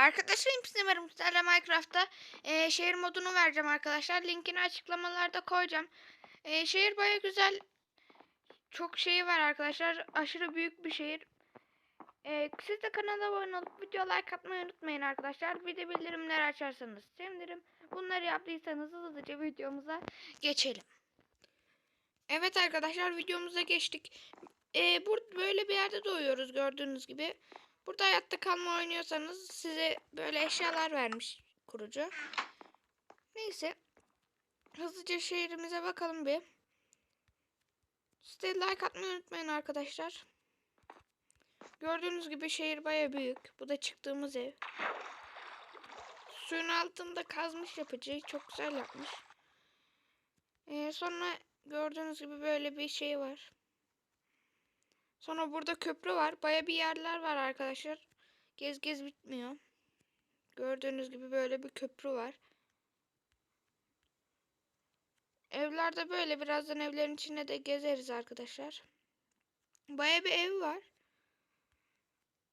Arkadaşlar merhaba. Sizlerle Minecraft'ta e, şehir modunu vereceğim arkadaşlar. Linkini açıklamalarda koyacağım. E, şehir baya güzel. Çok şeyi var arkadaşlar. Aşırı büyük bir şehir. E, siz de kanala abone olup video like atmayı unutmayın arkadaşlar. Bir de bildirimleri açarsanız sevinirim. Bunları yaptıysanız hızlıca videomuza geçelim. Evet arkadaşlar videomuza geçtik. E, bur böyle bir yerde doğuyoruz gördüğünüz gibi. Burada hayatta kalma oynuyorsanız size böyle eşyalar vermiş kurucu. Neyse. Hızlıca şehrimize bakalım bir. Siz de like atmayı unutmayın arkadaşlar. Gördüğünüz gibi şehir baya büyük. Bu da çıktığımız ev. Suyun altında kazmış yapıcı. Çok güzel yapmış. Ee, sonra gördüğünüz gibi böyle bir şey var. Sonra burada köprü var. Baya bir yerler var arkadaşlar. Gez gez bitmiyor. Gördüğünüz gibi böyle bir köprü var. Evlerde böyle birazdan evlerin içinde de gezeriz arkadaşlar. Baya bir ev var.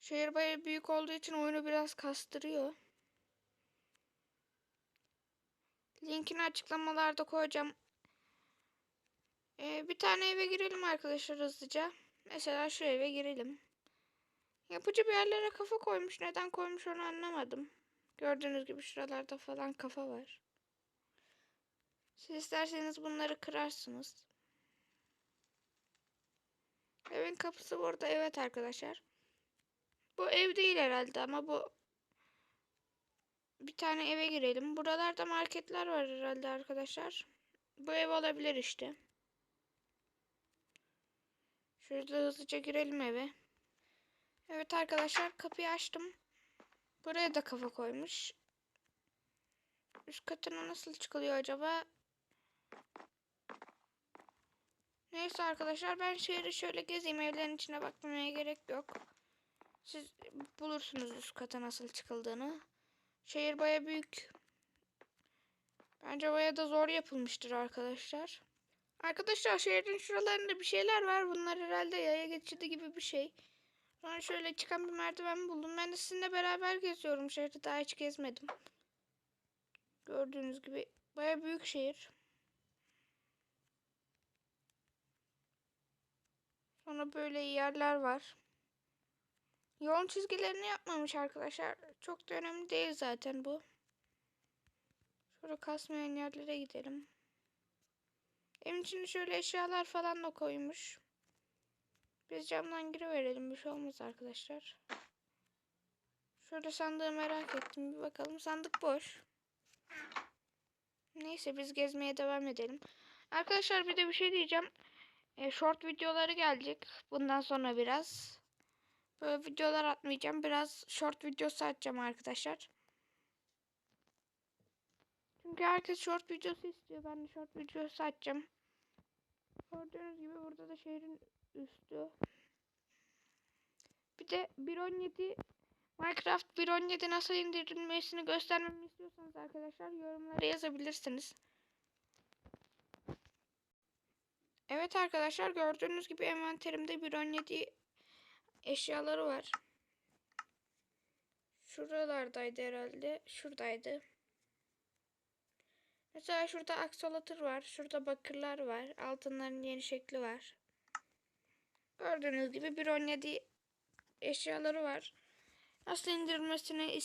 Şehir baya büyük olduğu için oyunu biraz kastırıyor. Linkini açıklamalarda koyacağım. Ee, bir tane eve girelim arkadaşlar hızlıca. Mesela şu eve girelim. Yapıcı bir yerlere kafa koymuş. Neden koymuş onu anlamadım. Gördüğünüz gibi şuralarda falan kafa var. Siz isterseniz bunları kırarsınız. Evin kapısı burada. Evet arkadaşlar. Bu ev değil herhalde ama bu bir tane eve girelim. Buralarda marketler var herhalde arkadaşlar. Bu ev olabilir işte. Şurada hızlıca girelim eve. Evet arkadaşlar kapıyı açtım. Buraya da kafa koymuş. Üst katına nasıl çıkılıyor acaba? Neyse arkadaşlar ben şehri şöyle gezeyim. Evlerin içine bakmaya gerek yok. Siz bulursunuz üst kata nasıl çıkıldığını. Şehir baya büyük. Bence baya da zor yapılmıştır arkadaşlar. Arkadaşlar şehrin şuralarında bir şeyler var. Bunlar herhalde yaya geçidi gibi bir şey. Sonra şöyle çıkan bir merdiven buldum. Ben de sizinle beraber geziyorum. Şehri daha hiç gezmedim. Gördüğünüz gibi baya büyük şehir. Sonra böyle yerler var. Yolun çizgilerini yapmamış arkadaşlar. Çok da önemli değil zaten bu. Şöyle kasmayan yerlere gidelim. Evin içine şöyle eşyalar falan da koymuş. Biz camdan giriverelim. Bir şey olmaz arkadaşlar. Şöyle sandığı merak ettim. Bir bakalım. Sandık boş. Neyse biz gezmeye devam edelim. Arkadaşlar bir de bir şey diyeceğim. E, short videoları gelecek. Bundan sonra biraz. Böyle videolar atmayacağım. Biraz short videosu atacağım arkadaşlar. Çünkü herkes short videosu istiyor. Ben de short videosu açacağım. Gördüğünüz gibi burada da şehrin üstü. Bir de 1.17 Minecraft 1.17 nasıl indirilmesini göstermemi istiyorsanız arkadaşlar yorumlara yazabilirsiniz. Evet arkadaşlar gördüğünüz gibi envanterimde 1.17 eşyaları var. Şuralardaydı herhalde. Şuradaydı. Mesela şurada aksalatır var. Şurada bakırlar var. Altınların yeni şekli var. Gördüğünüz gibi 1.17 eşyaları var. Nasıl indirilmesini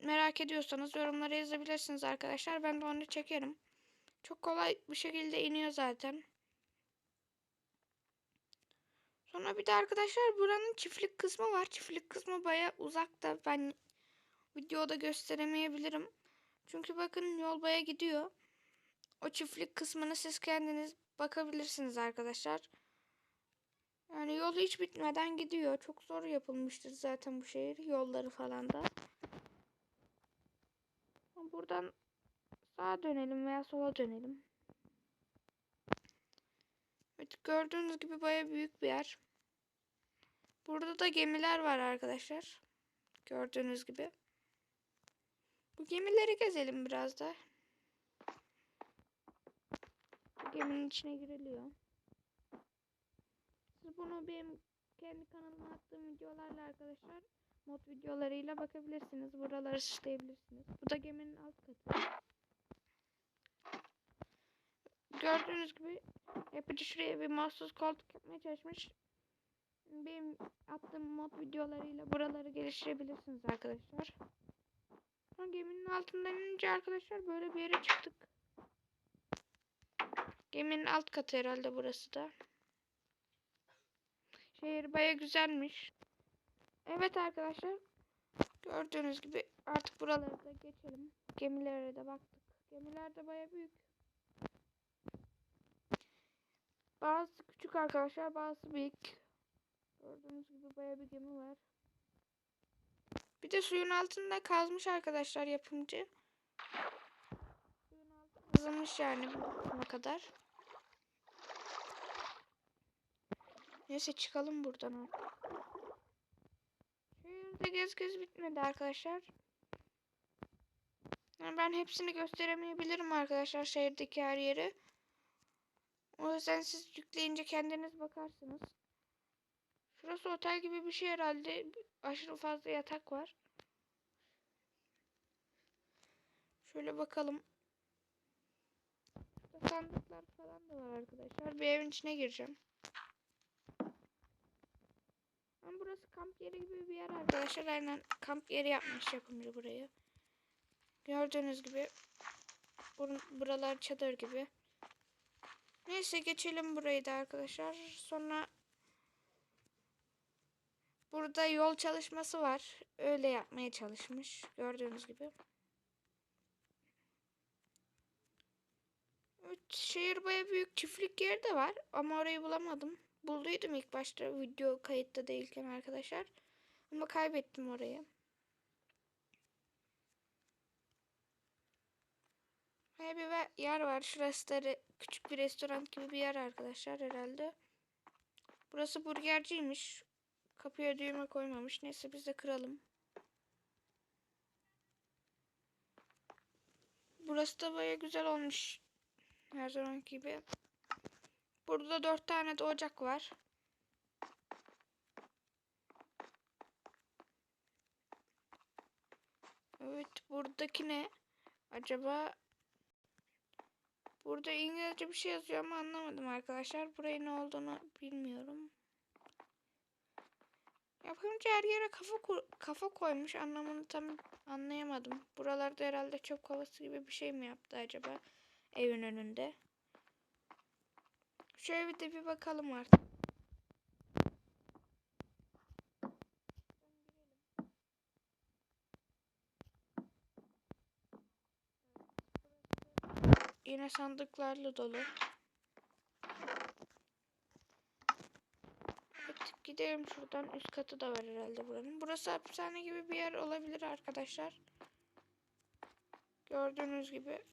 merak ediyorsanız yorumlara yazabilirsiniz arkadaşlar. Ben de onu çekerim. Çok kolay bir şekilde iniyor zaten. Sonra bir de arkadaşlar buranın çiftlik kısmı var. Çiftlik kısmı baya uzakta. Ben videoda gösteremeyebilirim. Çünkü bakın yol baya gidiyor. O çiftlik kısmını siz kendiniz bakabilirsiniz arkadaşlar. Yani yol hiç bitmeden gidiyor. Çok zor yapılmıştır zaten bu şehir. Yolları falan da. Buradan sağa dönelim veya sola dönelim. Evet gördüğünüz gibi baya büyük bir yer. Burada da gemiler var arkadaşlar. Gördüğünüz gibi. Bu gemileri gezelim biraz da. Bu geminin içine giriliyor. Siz bunu benim kendi kanalıma attığım videolarla arkadaşlar mod videolarıyla bakabilirsiniz. Buraları süsleyebilirsiniz. Bu da geminin alt katı. Gördüğünüz gibi yapıcı şuraya bir mahsus koltuk yapmaya çalışmış. Benim attığım mod videolarıyla buraları geliştirebilirsiniz arkadaşlar. Geminin altından inince arkadaşlar böyle bir yere çıktık. Geminin alt katı herhalde burası da. Şehir baya güzelmiş. Evet arkadaşlar. Gördüğünüz gibi artık buraları da geçelim. Gemilere de baktık. Gemiler de baya büyük. Bazı küçük arkadaşlar, bazı büyük. Gördüğünüz gibi baya bir gemi var. Bir de suyun altında kazmış arkadaşlar yapımcı. Kazılmış yani bu kısma kadar. Neyse çıkalım buradan. Şehirde gez gez bitmedi arkadaşlar. Yani ben hepsini gösteremeyebilirim arkadaşlar şehirdeki her yeri. O yüzden siz yükleyince kendiniz bakarsınız. Şurası otel gibi bir şey herhalde. Aşırı fazla yatak var. Şöyle bakalım. Şurada sandıklar falan da var arkadaşlar. Bir evin içine gireceğim. Ama burası kamp yeri gibi bir yer arkadaşlar. Aynen kamp yeri yapmış yapımcı burayı. Gördüğünüz gibi bur- buralar çadır gibi. Neyse geçelim burayı da arkadaşlar. Sonra burada yol çalışması var. Öyle yapmaya çalışmış. Gördüğünüz gibi. Şehir baya büyük çiftlik yeri de var. Ama orayı bulamadım. Bulduydum ilk başta video kayıtta değilken arkadaşlar. Ama kaybettim orayı. Böyle bir yer var. Şurası da küçük bir restoran gibi bir yer arkadaşlar herhalde. Burası burgerciymiş. Kapıya düğme koymamış. Neyse biz de kıralım. Burası da baya güzel olmuş. Her zaman gibi. Burada dört tane de ocak var. Evet buradaki ne? Acaba Burada İngilizce bir şey yazıyor ama anlamadım arkadaşlar. Buraya ne olduğunu bilmiyorum. Yapımcı her yere kafa kafa koymuş. Anlamını tam anlayamadım. Buralarda herhalde çöp kovası gibi bir şey mi yaptı acaba evin önünde? Şu evi de bir bakalım artık. Yine sandıklarla dolu. Evet, gidelim şuradan. Üst katı da var herhalde buranın. Burası hapishane gibi bir yer olabilir arkadaşlar. Gördüğünüz gibi.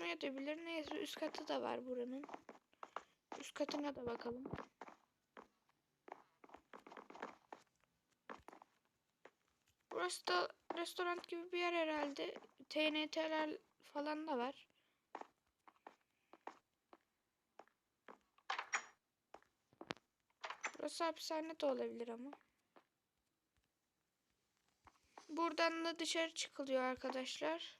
Ama olmayabilir. Neyse üst katı da var buranın. Üst katına da bakalım. Burası da restoran gibi bir yer herhalde. TNT'ler falan da var. Burası hapishane de olabilir ama. Buradan da dışarı çıkılıyor arkadaşlar.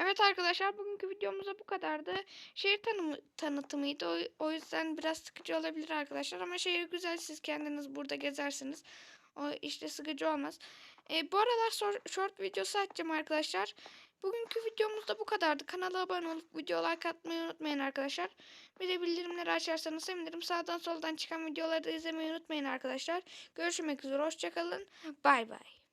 Evet arkadaşlar bugünkü videomuzda bu kadardı. Şehir tanımı, tanıtımıydı. O, o yüzden biraz sıkıcı olabilir arkadaşlar. Ama şehir güzel siz kendiniz burada gezersiniz. O işte sıkıcı olmaz. E, bu aralar sor- short videosu açacağım arkadaşlar. Bugünkü videomuz da bu kadardı. Kanala abone olup video like atmayı unutmayın arkadaşlar. Bir de bildirimleri açarsanız sevinirim. Sağdan soldan çıkan videoları da izlemeyi unutmayın arkadaşlar. Görüşmek üzere. Hoşçakalın. Bay bay.